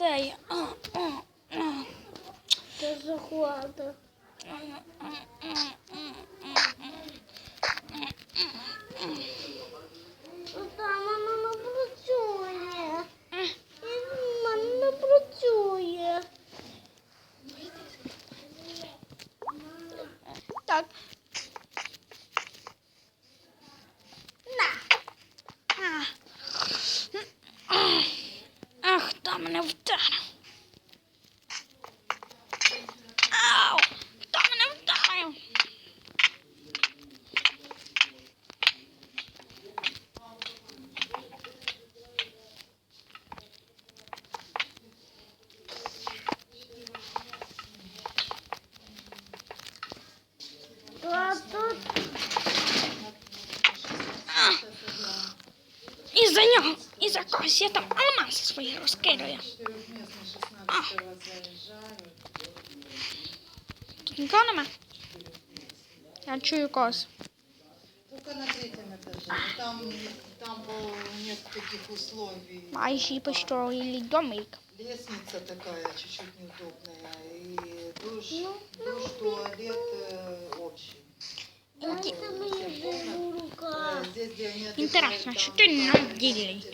Де я? А, а, а. Це захвата. Там воно не працює. І в мене не працює. Так. нього, із-за когось я там алмази свої розкидаю. А. Тут нікого нема. Я чую когось. Только на третьем этаже. Там, там было нет таких условий. Майже построїли домик. Лестница такая чуть-чуть неудобная. И душ, Ну, душ туалет э, общий. дайте мені живу рука. Э, Здесь, где они Інтересно, отдыхают, що там ти туалет, нам ділий?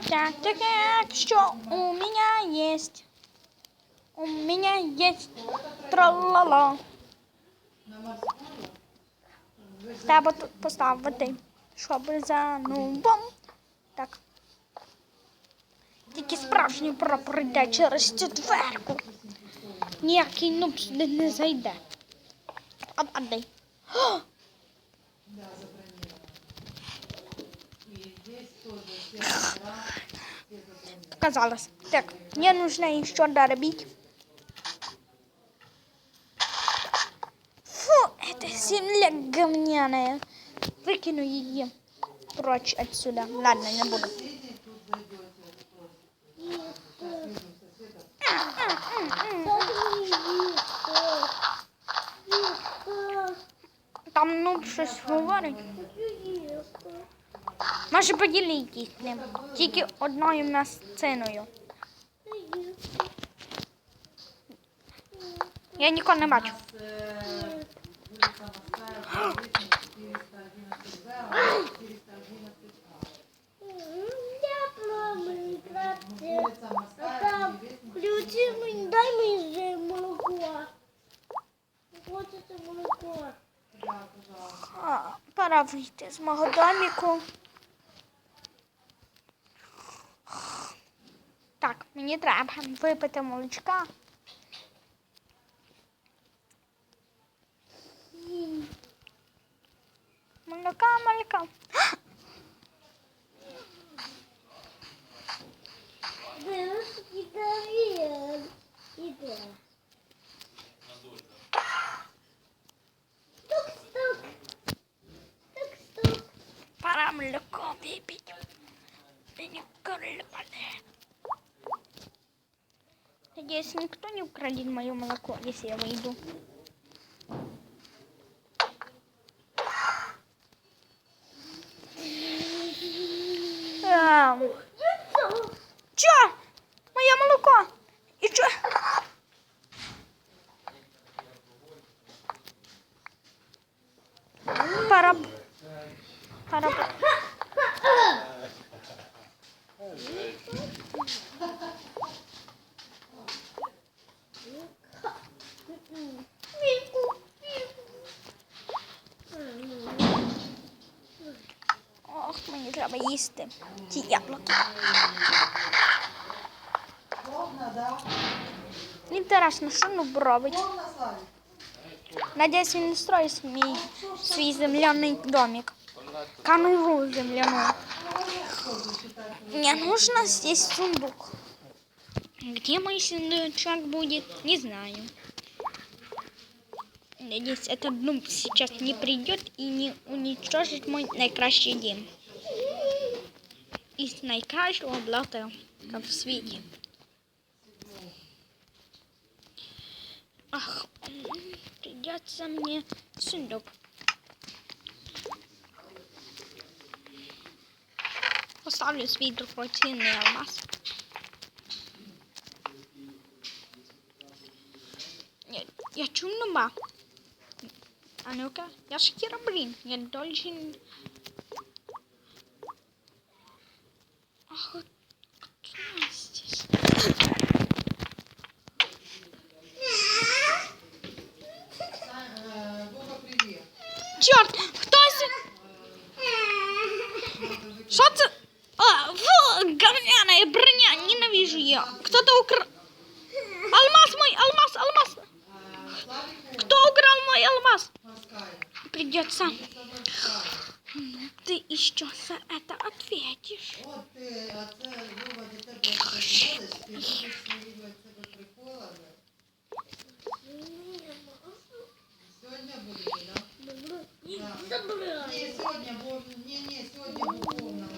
так, так, так, так, что у меня есть? У меня есть тралала. Треба тут поставити, щоб за нубом. Так. Тільки справжній прапор йде через цю дверку. Ніякий нуб сюди не зайде. А, а дай. О! Казалось. Так, мне нужно еще доробить. Фу, это земля говняная. Выкину ее прочь отсюда. Ладно, не буду. Дай мені їсти. Їсти. Там ну щось говорить. Може поділитись ним. Тільки одною насциною. Я нікого не бачу. Пора вийти з мого доміку. Так, мені треба випити молочка. Молока, молока. Надеюсь, никто не украдет мое молоко, если я выйду. Що? Чё? Моє молоко? І чё? Пора... Пора... їсти. Ті яблуки. Ровно, да? Інтересно, що ну робить? Ровно, Славик? Надіюсь, він не строїть свій, свій земляний домик. Конуру земляну. тоже считать. что Мне нужно здесь сундук. Где мой сундучок будет, не знаю. Надеюсь, этот нуб сейчас не придет и не уничтожит мой найкращий дім. Із найкращого блата в світі. Ах, м, придется мне сундук. Поставлю свій дорогоцінний алмаз. Я, я чую нуба. А ну-ка, я ж херобрин. Я должен... Черт, хто це? Що це? А, фу, говняная броня, ненавижу ее. Кто-то украл... Алмаз мой, алмаз, алмаз. Э, Славик Кто украл мой алмаз? Моская. Придется. Моская. Ты еще за это ответишь. От ти, а це Вова до тебе приходиш, ти будеш свої від себе приколи. Сьогодні будете, так? Добре. Ні, сьогодні, бо ні, ні, сьогодні був повна.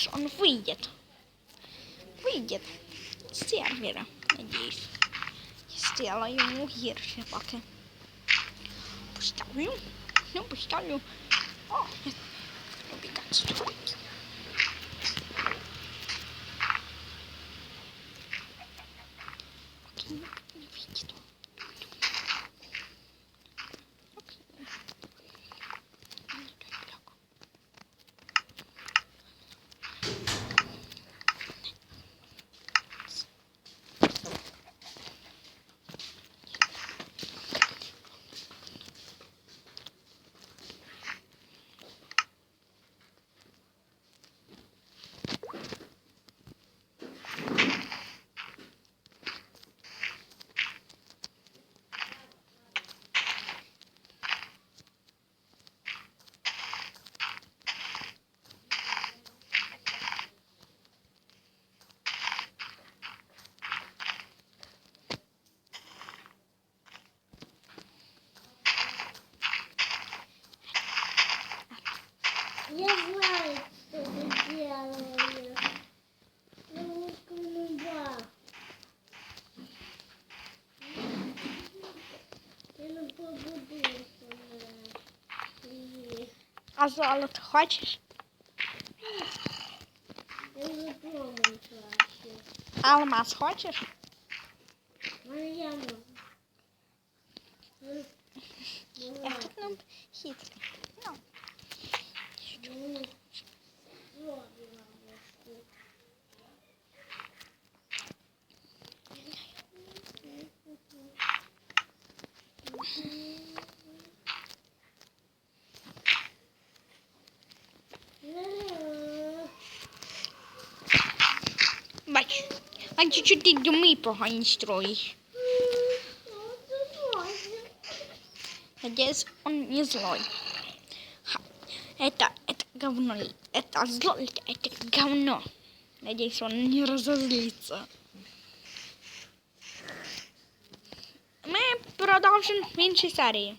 Надеюсь, он выйдет. Выйдет с сервера, надеюсь. Я сделаю ему гирши пока. Поставлю. Ну, поставлю. О, нет. Убегать строить. Окей, не выйдет. Окей. Не дай бляку. Я знаю, что ты делаешь. Ловушка нуба. Я не побуду А золото хочешь? Я вже помню Алмаз хочеш? Мене я можу. Я тут ну, А чуть-чуть ти доми погані строїш. Надеюсь, он не злой. Ха, Это, это говно. Это зло, это говно. Надеюсь, он не разозлится. Ми продовжимо в іншій серії.